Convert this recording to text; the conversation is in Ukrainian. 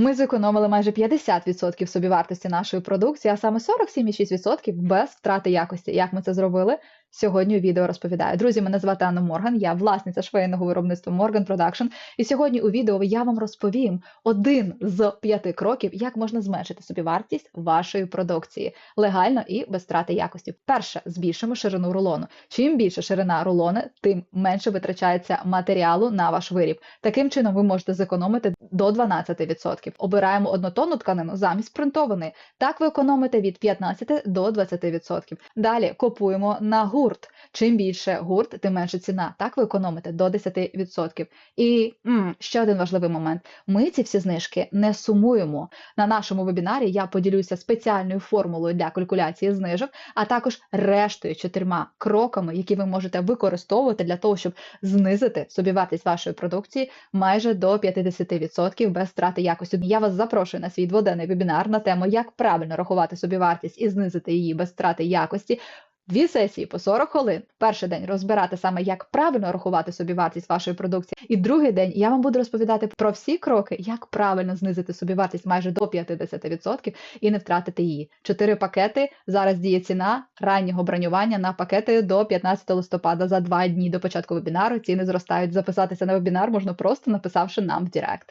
Ми зекономили майже 50% собівартості нашої продукції, а саме 47,6% без втрати якості. Як ми це зробили? Сьогодні у відео розповідаю. Друзі, мене звати Анна Морган, я власниця швейного виробництва Morgan Production. І сьогодні у відео я вам розповім один з п'яти кроків, як можна зменшити собівартість вашої продукції легально і без втрати якості. Перше, збільшимо ширину рулону. Чим більше ширина рулони, тим менше витрачається матеріалу на ваш виріб. Таким чином, ви можете зекономити до 12%. Обираємо однотонну тканину замість принтованої. Так ви економите від 15 до 20%. Далі купуємо на гурт. Чим більше гурт, тим менше ціна. Так ви економите до 10%. І м, ще один важливий момент: ми ці всі знижки не сумуємо. На нашому вебінарі я поділюся спеціальною формулою для калькуляції знижок, а також рештою чотирма кроками, які ви можете використовувати для того, щоб знизити собівартість вашої продукції майже до 50% без втрати якості. Я вас запрошую на свій дводенний вебінар на тему, як правильно рахувати собівартість і знизити її без втрати якості. Дві сесії по 40 хвилин. Перший день розбирати саме, як правильно рахувати собівартість вашої продукції. І другий день я вам буду розповідати про всі кроки, як правильно знизити собівартість майже до 50% і не втратити її. Чотири пакети. Зараз діє ціна раннього бронювання на пакети до 15 листопада за два дні до початку вебінару. Ціни зростають. Записатися на вебінар можна просто написавши нам в Директ.